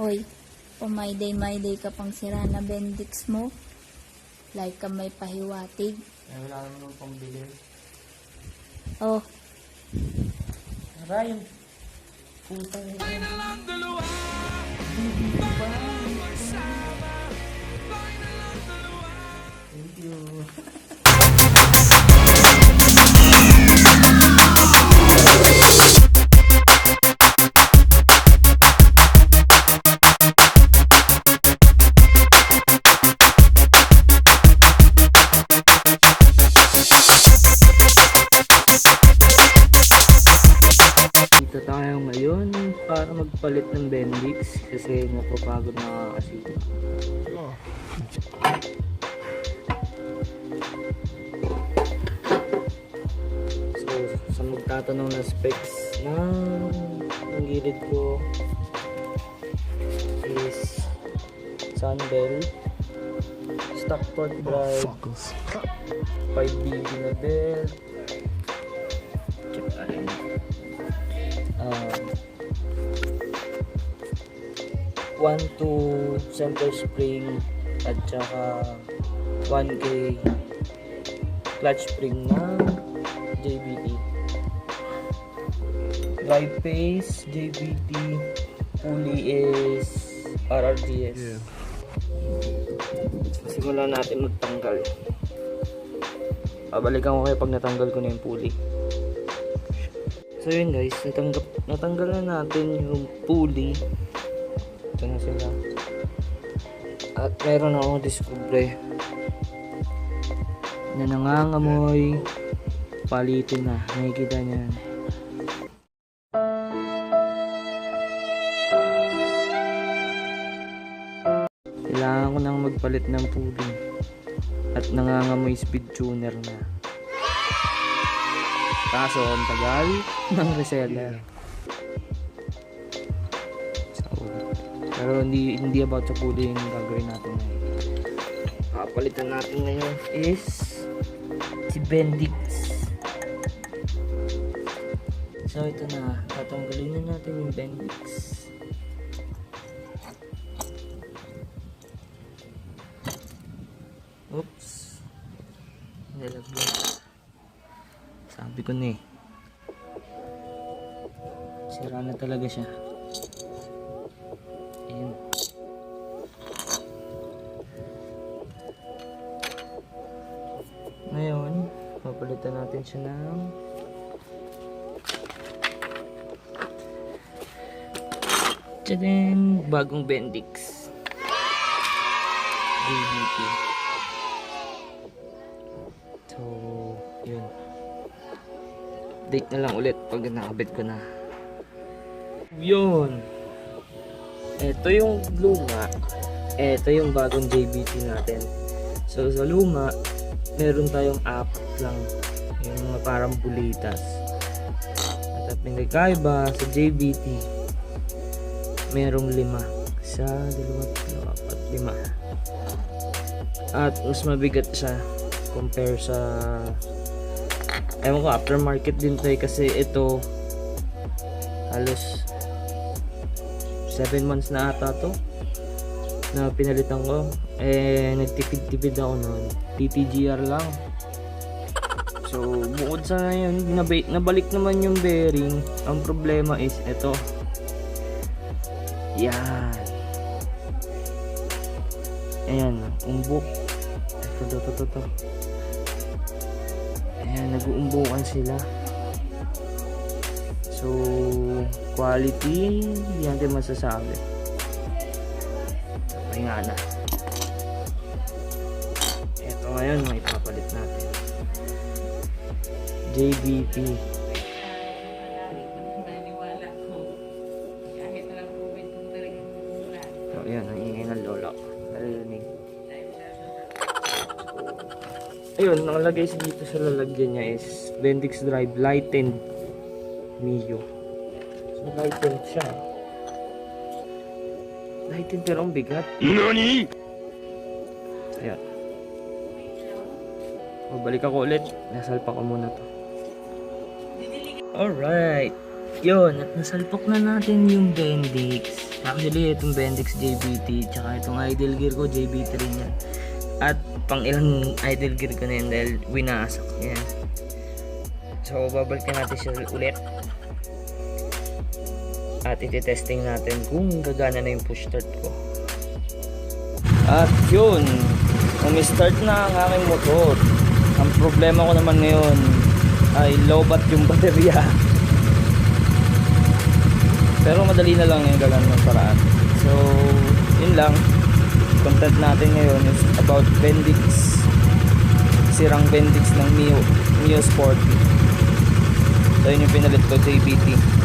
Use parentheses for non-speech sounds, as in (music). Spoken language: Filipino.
Hoy, pumayday-mayday ka pang sira na Bendix mo. Like ka may pahiwatig. Eh, wala naman pang bili. Oh, Ryan. Putang ina. Thank you. (laughs) magpalit ng Bendix kasi napapagod na kasi. So, sa magtatanong na specs ng ng gilid ko is Sunbell Stockport drive 5BB na belt. Um, 1 to center spring at saka 1K clutch spring ng JBT drive pace JBT pulley is RRGS simulan natin magtanggal. Babalikan ko kayo pag natanggal ko na yung pulley So yun guys, natanggap, natanggal na natin yung pulley. Ito na sila. At meron akong discovery na nangangamoy. Palitin na. Nakikita niyan. Kailangan ko nang magpalit ng pulley. At nangangamoy speed tuner na. Kaso, ang tagal ng reseller. Pero hindi hindi about sa pudding yung gagawin natin ngayon. Papalitan natin ngayon is si Bendix. So, ito na. Tatanggalin na natin yung Bendix. Oops. Nilagyan. Sabi ko na eh. Sira na talaga siya. Papalitan natin siya ng Tadang! Bagong Bendix. DBT. So, yun. Date na lang ulit pag nakabit ko na. Yun. Ito yung luma. Ito yung bagong JBT natin. So sa luma, meron tayong apat lang. Yung mga parang bulitas. At ang pinagkaiba sa JBT, merong lima. Isa, dalawa, tatlo, apat, lima. At mas mabigat siya compare sa ewan ko aftermarket din eh kasi ito halos 7 months na ata to na pinalitan ko. Eh nagtipid-tipid ako noon. TTGR lang. So bukod sa yun nabalik, nabalik naman yung bearing. Ang problema is ito yan. Ayan umbok. Ito to to to to Ayan, nag-uumbukan sila. So, quality, hindi natin masasabi. Pahinga na. Ito ngayon, may ipapalit natin. JBP. So, ayan, ang ingay ng lola ko. Narinig. Ayun, nakalagay dito sa lalagyan niya is Bendix Drive Lightened Mio. So, lightened siya. Lightened pero ang bigat. NANI? Ayan. Babalik ako ulit. Nasalpa ko muna to. Alright. Yun, at nasalpok na natin yung Bendix. Actually, itong Bendix JBT, tsaka itong idle gear ko, JBT rin yan. At pang ilang idle gear ko na yun dahil winasak. Yan. So, babalikan natin siya ulit. At iti-testing natin kung gagana na yung push start ko. At yun, umi-start na ang aking motor. Ang problema ko naman ngayon ay low bat yung (laughs) baterya. Pero madali na lang yung gagawin ng paraan. So, yun lang. Content natin ngayon is about Bendix. Sirang Bendix ng Mio, Mio Sport. So, yun yung pinalit ko, JBT.